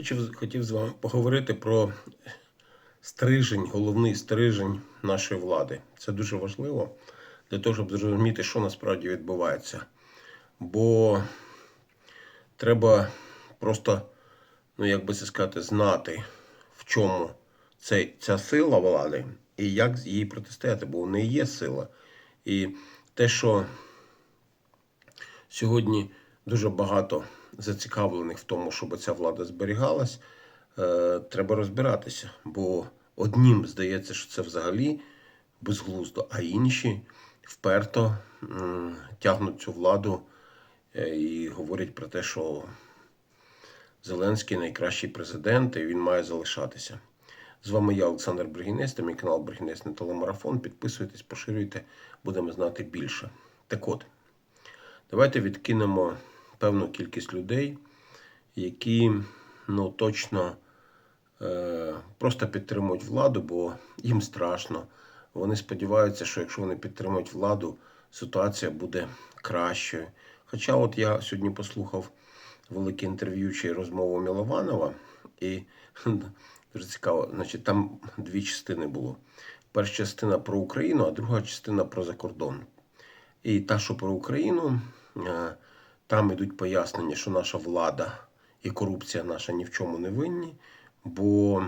Хочу, хотів з вами поговорити про стрижень, головний стрижень нашої влади. Це дуже важливо для того, щоб зрозуміти, що насправді відбувається. Бо треба просто, ну як би це сказати, знати, в чому цей, ця сила влади і як їй протистояти, бо в неї є сила. І те, що сьогодні дуже багато зацікавлених в тому, щоб ця влада зберігалась, е, треба розбиратися. Бо однім здається, що це взагалі безглуздо, а інші вперто тягнуть цю владу е, і говорять про те, що Зеленський найкращий президент, і він має залишатися. З вами я, Олександр Бригінець, та мій канал Бригінець на телемарафон. Підписуйтесь, поширюйте, будемо знати більше. Так от, давайте відкинемо певну кількість людей, які ну, точно е, просто підтримують владу, бо їм страшно. Вони сподіваються, що якщо вони підтримують владу, ситуація буде кращою. Хоча от я сьогодні послухав велике інтерв'ю чи розмову Мілованова, і дуже цікаво, значить, там дві частини було. Перша частина про Україну, а друга частина про закордон. І та, що про Україну, е, там йдуть пояснення, що наша влада і корупція наша ні в чому не винні. Бо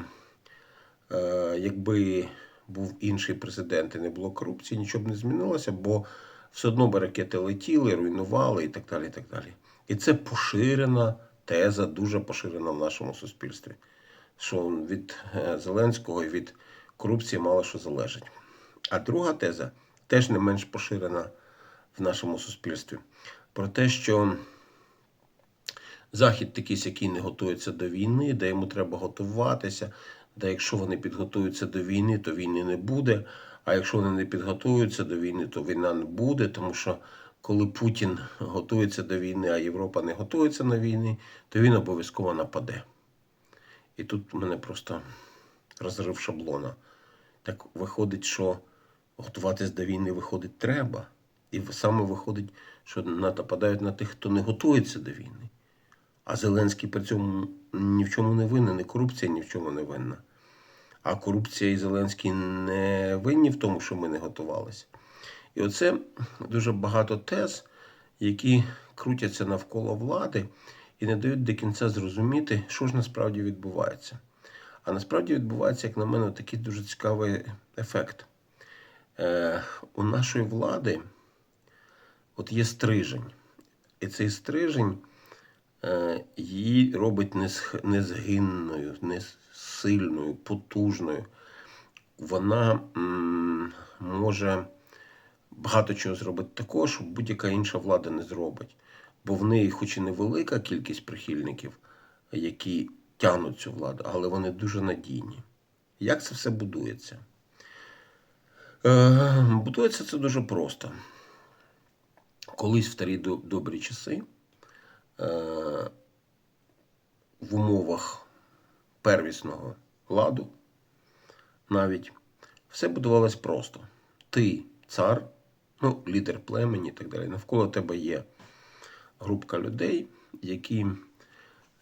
е, якби був інший президент і не було корупції, нічого б не змінилося, бо все одно би ракети летіли, руйнували і так далі. І так далі. І це поширена теза, дуже поширена в нашому суспільстві, що від е, Зеленського і від корупції мало що залежить. А друга теза теж не менш поширена в нашому суспільстві про те, що Захід такий який не готується до війни, де йому треба готуватися, де якщо вони підготуються до війни, то війни не буде. А якщо вони не підготуються до війни, то війна не буде, тому що коли Путін готується до війни, а Європа не готується на війни, то він обов'язково нападе. І тут в мене просто розрив шаблона. Так виходить, що готуватись до війни виходить треба. І саме виходить, що нападають на тих, хто не готується до війни. А Зеленський при цьому ні в чому не винен, і корупція ні в чому не винна. А корупція і Зеленський не винні в тому, що ми не готувалися. І оце дуже багато тез, які крутяться навколо влади і не дають до кінця зрозуміти, що ж насправді відбувається. А насправді відбувається, як на мене, такий дуже цікавий ефект. Е, У нашої влади от є стрижень. І цей стрижень е, її робить незгинною, несильною, потужною. Вона може багато чого зробити такого, що будь-яка інша влада не зробить. Бо в неї, хоч і невелика кількість прихильників, які тягнуть цю владу, але вони дуже надійні. Як це все будується? Е, Будується це дуже просто. Колись в старі добрі часи е, в умовах первісного ладу навіть все будувалось просто. Ти цар, ну, лідер племені і так далі. Навколо тебе є групка людей, які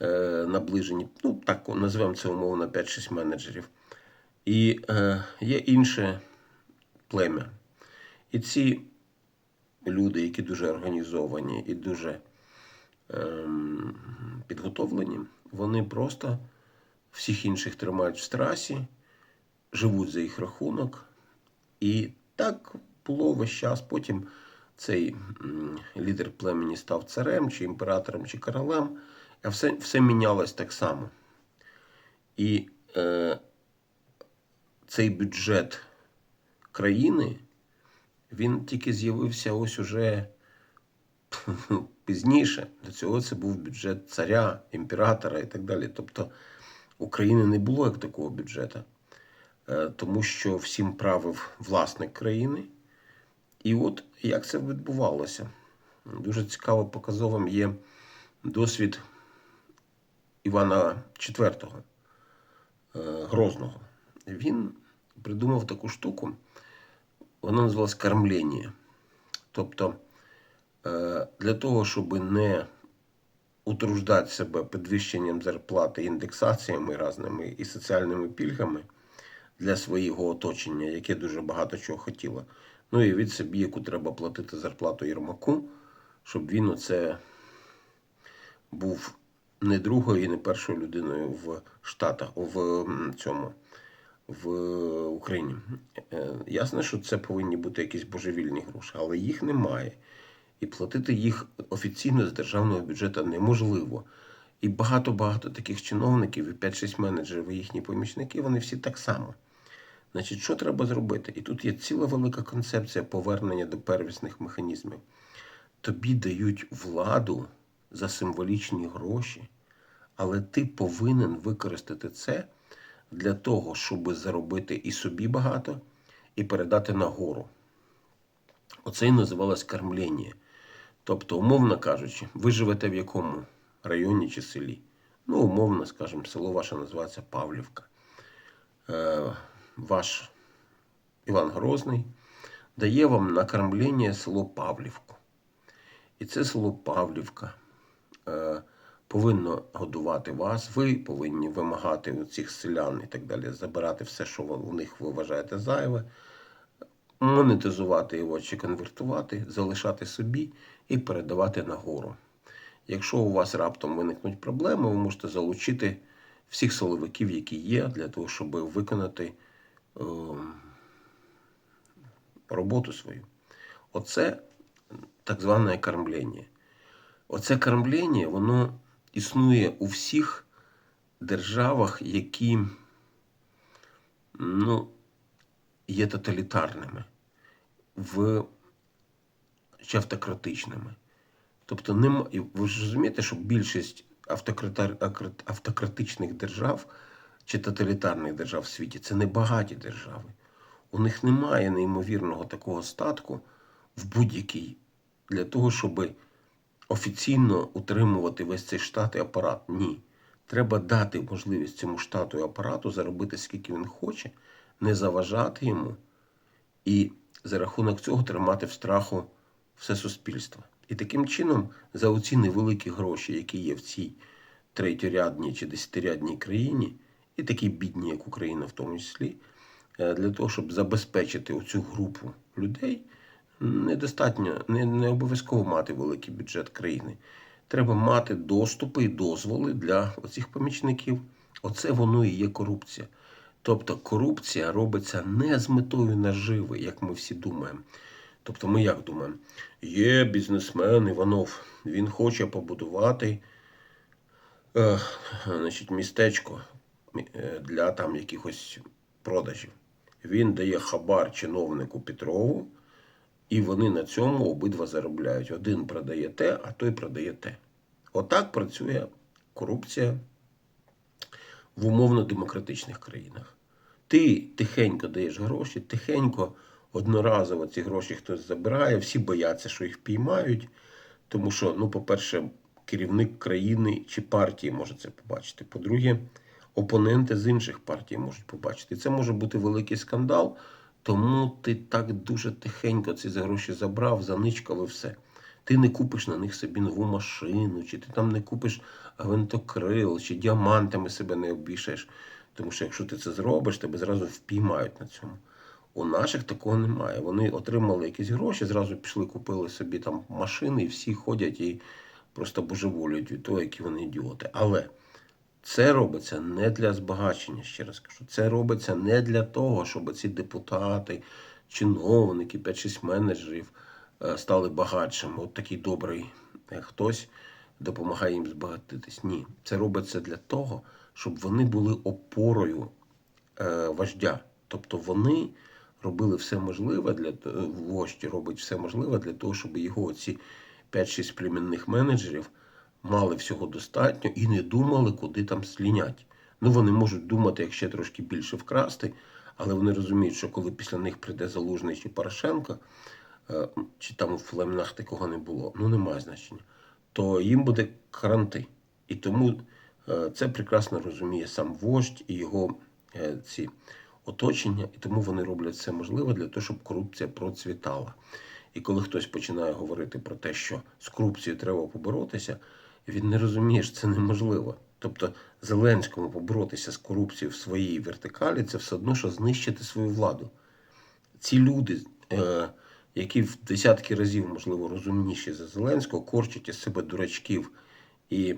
е, наближені, ну так називаємо це умовно 5-6 менеджерів. І е, є інше плем'я. І ці люди, які дуже організовані і дуже е, підготовлені, вони просто всіх інших тримають в страсі, живуть за їх рахунок. І так було весь час. Потім цей лідер племені став царем, чи імператором, чи королем, а все все мінялось так само. І е, цей бюджет країни, він тільки з'явився ось уже пізніше. До цього це був бюджет царя, імператора і так далі. Тобто України не було як такого бюджету, е, тому що всім правив власник країни. І от як це відбувалося? Дуже цікаво показовим є досвід Івана IV е, Грозного. Він придумав таку штуку, вона називалась кормлення. Тобто, е, для того, щоб не утруждати себе підвищенням зарплати, індексаціями різними і соціальними пільгами для свого оточення, яке дуже багато чого хотіло. Ну і від собі, яку треба платити зарплату Єрмаку, щоб він оце був не другою і не першою людиною в Штатах, в цьому в Україні. Е, Ясно, що це повинні бути якісь божевільні гроші, але їх немає. І платити їх офіційно з державного бюджету неможливо. І багато-багато таких чиновників, і 5-6 менеджерів, і їхні помічники, вони всі так само. Значить, що треба зробити? І тут є ціла велика концепція повернення до первісних механізмів. Тобі дають владу за символічні гроші, але ти повинен використати це для того, щоб заробити і собі багато, і передати нагору. Оце і називалось кормлення. Тобто, умовно кажучи, ви живете в якому районі чи селі? Ну, умовно, скажімо, село ваше називається Павлівка. Е, ваш Іван Грозний дає вам на кормлення село Павлівку. І це село Павлівка е, повинно годувати вас. Ви повинні вимагати у цих селян і так далі, забирати все, що у них ви вважаєте зайве, монетизувати його чи конвертувати, залишати собі і передавати нагору. Якщо у вас раптом виникнуть проблеми, ви можете залучити всіх силовиків, які є, для того, щоб виконати е, роботу свою. Оце так зване кормлення. Оце кормлення, воно існує у всіх державах, які ну, є тоталітарними в, чи автократичними. Тобто нема, ви ж розумієте, що більшість автократичних держав чи тоталітарних держав в світі це не багаті держави. У них немає неймовірного такого статку в будь-якій для того, щоб офіційно утримувати весь цей штат і апарат. Ні. Треба дати можливість цьому штату і апарату заробити скільки він хоче, не заважати йому і за рахунок цього тримати в страху все суспільство. І таким чином, за оці невеликі гроші, які є в цій третьорядній чи десятирядній країні, і такі бідні, як Україна в тому числі, е, для того, щоб забезпечити оцю групу людей, недостатньо, не, не обов'язково мати великий бюджет країни. Треба мати доступи і дозволи для оцих помічників. Оце воно і є корупція. Тобто корупція робиться не з метою наживи, як ми всі думаємо. Тобто ми як думаємо? Є бізнесмен Іванов, він хоче побудувати е, значить, містечко е, для там якихось продажів. Він дає хабар чиновнику Петрову, і вони на цьому обидва заробляють. Один продає те, а той продає те. Отак працює корупція в умовно-демократичних країнах. Ти тихенько даєш гроші, тихенько, одноразово ці гроші хтось забирає, всі бояться, що їх піймають. Тому що, ну, по-перше, керівник країни чи партії може це побачити. По-друге, опоненти з інших партій можуть побачити. Це може бути великий скандал, тому ти так дуже тихенько ці гроші забрав, заничкав і все. Ти не купиш на них собі нову машину, чи ти там не купиш гвинтокрил, чи діамантами себе не обвішаєш. Тому що якщо ти це зробиш, тебе зразу впіймають на цьому. У наших такого немає. Вони отримали якісь гроші, зразу пішли, купили собі там машини, і всі ходять і просто божеволюють від того, які вони ідіоти. Але це робиться не для збагачення, ще раз кажу. Це робиться не для того, щоб ці депутати, чиновники, 5-6 менеджерів е, стали багатшими. От такий добрий е, хтось допомагає їм збагатитись. Ні, це робиться для того, щоб вони були опорою е, вождя. Тобто вони робили все можливе для вождь робить все можливе для того, щоб його ці 5-6 племінних менеджерів мали всього достатньо і не думали, куди там слінять. Ну, вони можуть думати, як ще трошки більше вкрасти, але вони розуміють, що коли після них прийде Залужний чи Порошенко, е, чи там в племенах такого не було, ну немає значення, то їм буде каранти. І тому е, це прекрасно розуміє сам вождь і його е, ці оточення, і тому вони роблять все можливе для того, щоб корупція процвітала. І коли хтось починає говорити про те, що з корупцією треба поборотися, Він не розуміє, що це неможливо. Тобто Зеленському поборотися з корупцією в своїй вертикалі це все одно, що знищити свою владу. Ці люди, е, які в десятки разів, можливо, розумніші за Зеленського, корчать із себе дурачків і е,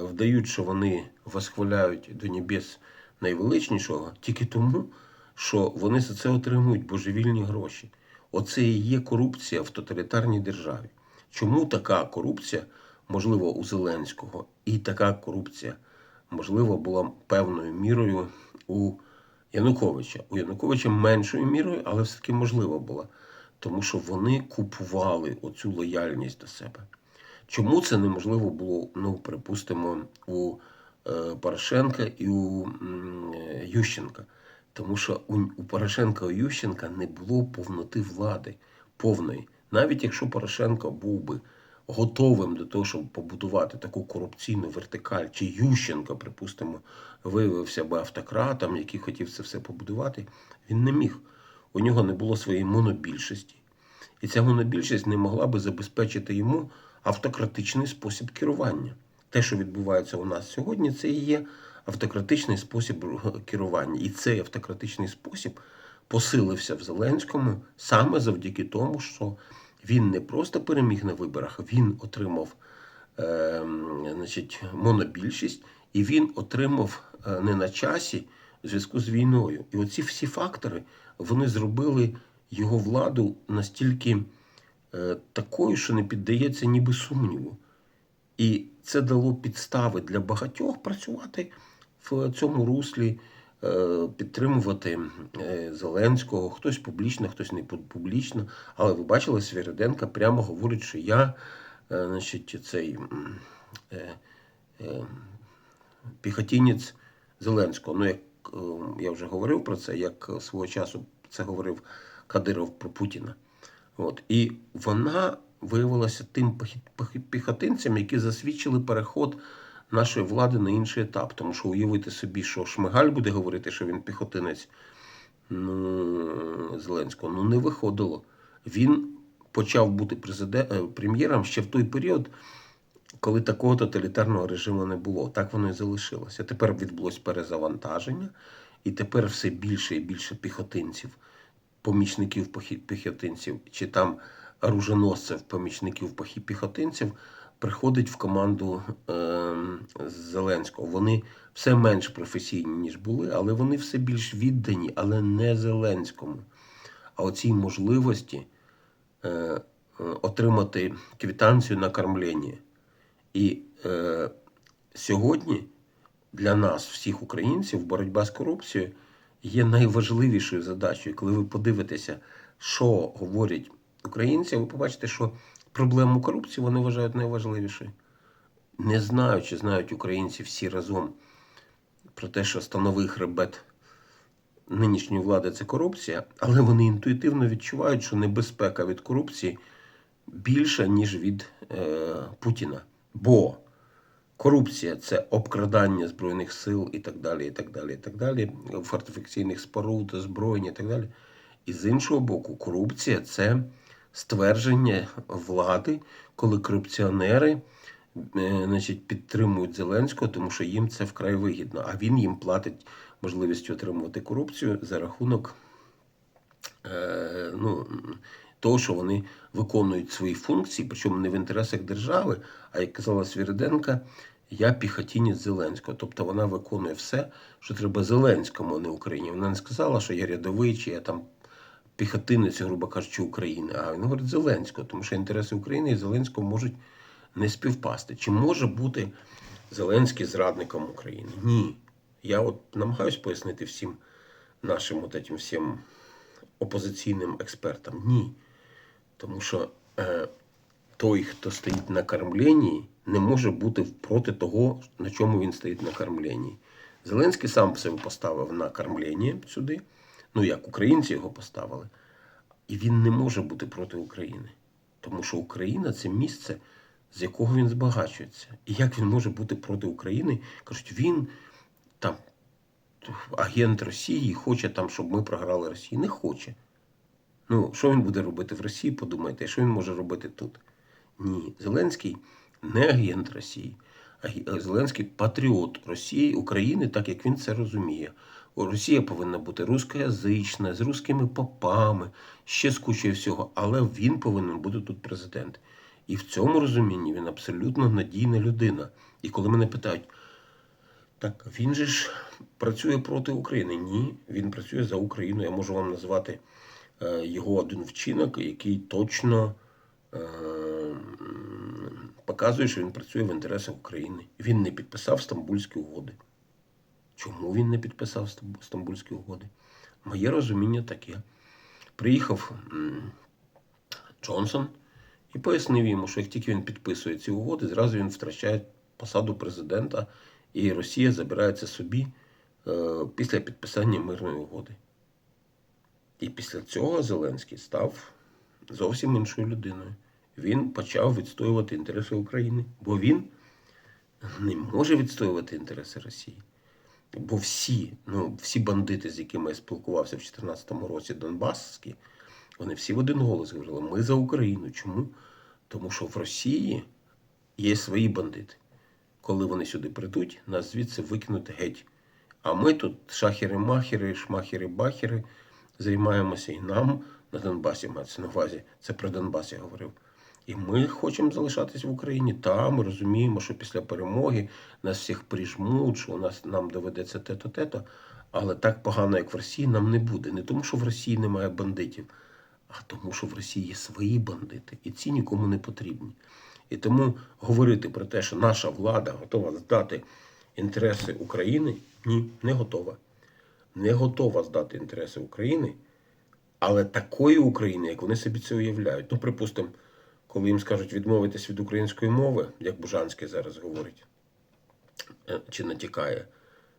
вдають, що вони восхваляють до небес найвеличнішого, тільки тому, що вони за це отримують божевільні гроші. Оце і є корупція в тоталітарній державі. Чому така корупція, можливо, у Зеленського, і така корупція, можливо, була певною мірою у Януковича. У Януковича меншою мірою, але все-таки можливо була. Тому що вони купували оцю лояльність до себе. Чому це неможливо було, ну, припустимо, у е, Порошенка і у е, Ющенка? Тому що у, Порошенка і Ющенка не було повноти влади повної. Навіть якщо Порошенко був би готовим до того, щоб побудувати таку корупційну вертикаль, чи Ющенко, припустимо, виявився би автократом, який хотів це все побудувати, він не міг. У нього не було своєї монобільшості. І ця монобільшість не могла би забезпечити йому автократичний спосіб керування. Те, що відбувається у нас сьогодні, це і є автократичний спосіб керування. І цей автократичний спосіб посилився в Зеленському саме завдяки тому, що він не просто переміг на виборах, він отримав е, значить, монобільшість, і він отримав е, не на часі в зв'язку з війною. І оці всі фактори вони зробили його владу настільки е, такою, що не піддається ніби сумніву. І це дало підстави для багатьох працювати в цьому руслі, підтримувати е, Зеленського, хтось публічно, хтось не публічно. Але ви бачили, Свириденко прямо говорить, що я, е, значить, цей е, е, піхотінець Зеленського. Ну, як е, я вже говорив про це, як свого часу це говорив Кадиров про Путіна. От. І вона виявилася тим піхотинцем, які засвідчили переход нашої влади на інший етап. Тому що уявити собі, що Шмигаль буде говорити, що він піхотинець ну, Зеленського, ну не виходило. Він почав бути е, прем'єром ще в той період, коли такого тоталітарного режиму не було. Так воно і залишилося. Тепер відбулось перезавантаження, і тепер все більше і більше піхотинців, помічників піхотинців, чи там оруженосців, помічників піхотинців приходить в команду е, Зеленського. Вони все менш професійні, ніж були, але вони все більш віддані, але не Зеленському. А оцій можливості е, отримати квитанцію на кормлення. І е, сьогодні для нас, всіх українців, боротьба з корупцією є найважливішою задачею. Коли ви подивитеся, що говорять українці, ви побачите, що проблему корупції вони вважають найважливішою. Не знаю, чи знають українці всі разом про те, що становий хребет нинішньої влади це корупція, але вони інтуїтивно відчувають, що небезпека від корупції більша, ніж від е, Путіна. Бо корупція це обкрадання збройних сил і так далі, і так далі, і так далі, фортифікаційних споруд, озброєння і так далі. І з іншого боку, корупція це ствердження влади, коли корупціонери е, значить, підтримують Зеленського, тому що їм це вкрай вигідно. А він їм платить можливістю отримувати корупцію за рахунок е, ну, того, що вони виконують свої функції, причому не в інтересах держави, а як казала Свіриденка, я піхотінець Зеленського. Тобто вона виконує все, що треба Зеленському, а не Україні. Вона не сказала, що я рядовий, чи я там піхотинець, грубо кажучи, України. А він говорить Зеленського, тому що інтереси України і Зеленського можуть не співпасти. Чи може бути Зеленський зрадником України? Ні. Я от намагаюся пояснити всім нашим от этим всім опозиційним експертам. Ні. Тому що е, той, хто стоїть на кормленні, не може бути проти того, на чому він стоїть на кормленні. Зеленський сам себе поставив на кормлення сюди, ну як українці його поставили, і він не може бути проти України. Тому що Україна це місце, з якого він збагачується. І як він може бути проти України? Кажуть, він там агент Росії хоче там, щоб ми програли Росії. Не хоче. Ну, що він буде робити в Росії, подумайте, що він може робити тут? Ні. Зеленський не агент Росії, а Зеленський патріот Росії, України, так як він це розуміє. Росія повинна бути рускоязична, з русскими попами, ще з кучою всього, але він повинен бути тут президент. І в цьому розумінні він абсолютно надійна людина. І коли мене питають, так він же ж працює проти України. Ні, він працює за Україну. Я можу вам назвати е, його один вчинок, який точно е, показує, що він працює в інтересах України. Він не підписав Стамбульські угоди. Чому він не підписав Стамбульські угоди? Моє розуміння таке. Приїхав Джонсон і пояснив йому, що як тільки він підписує ці угоди, зразу він втрачає посаду президента, і Росія забирає це собі е, після підписання мирної угоди. І після цього Зеленський став зовсім іншою людиною. Він почав відстоювати інтереси України, бо він не може відстоювати інтереси Росії. Бо всі, ну, всі бандити, з якими я спілкувався в 2014 році, Донбасські, вони всі в один голос говорили: ми за Україну. Чому? Тому що в Росії є свої бандити. Коли вони сюди прийдуть, нас звідси викинуть геть. А ми тут шахери-махери, шмахери-бахери займаємося і нам на Донбасі мається на увазі. Це про Донбас я говорив. І ми хочемо залишатись в Україні. Та ми розуміємо, що після перемоги нас всіх прижмуть, що у нас нам доведеться те-то, те-то. Але так погано, як в Росії, нам не буде. Не тому, що в Росії немає бандитів, а тому, що в Росії є свої бандити, і ці нікому не потрібні. І тому говорити про те, що наша влада готова здати інтереси України, ні, не готова. Не готова здати інтереси України, але такої України, як вони собі це уявляють. Ну, припустимо, коли їм скажуть відмовитись від української мови, як Бужанський зараз говорить, е, чи натякає,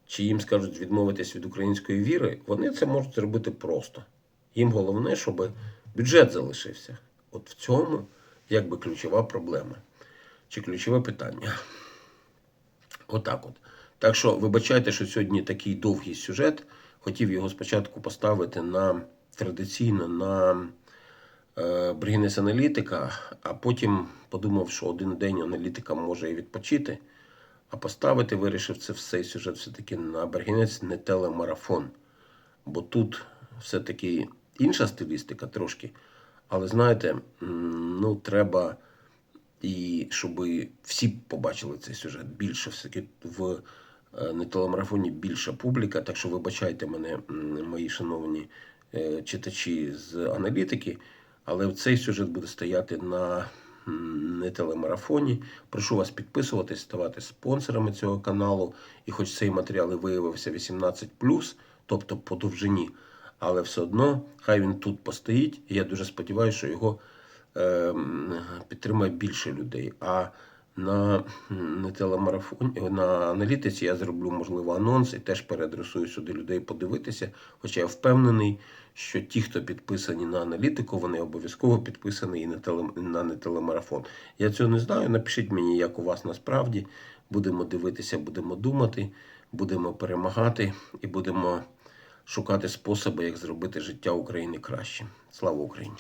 чи їм скажуть відмовитись від української віри, вони це можуть зробити просто. Їм головне, щоб бюджет залишився. От в цьому якби ключова проблема чи ключове питання. Отак от. Так що вибачайте, що сьогодні такий довгий сюжет. Хотів його спочатку поставити на традиційно на е, аналітика, а потім подумав, що один день аналітика може і відпочити. А поставити вирішив це цей сюжет все-таки на Бергінець не телемарафон. Бо тут все-таки інша стилістика трошки. Але знаєте, ну треба і щоб всі побачили цей сюжет. Більше все-таки в не телемарафоні більша публіка. Так що вибачайте мене, мої шановні е, читачі з аналітики. Але цей сюжет буде стояти на не телемарафоні. Прошу вас підписуватись, ставати спонсорами цього каналу. І хоч цей матеріал і виявився 18+, тобто по довжині, але все одно хай він тут постоїть. Я дуже сподіваюся, що його е, підтримає більше людей. А на не телемарафоні, на аналітиці я зроблю, можливо, анонс і теж переадресую сюди людей подивитися. Хоча я впевнений, що ті, хто підписані на аналітику, вони обов'язково підписані і на, теле, на не телемарафон. Я цього не знаю. Напишіть мені, як у вас насправді. Будемо дивитися, будемо думати, будемо перемагати і будемо шукати способи, як зробити життя України краще. Слава Україні!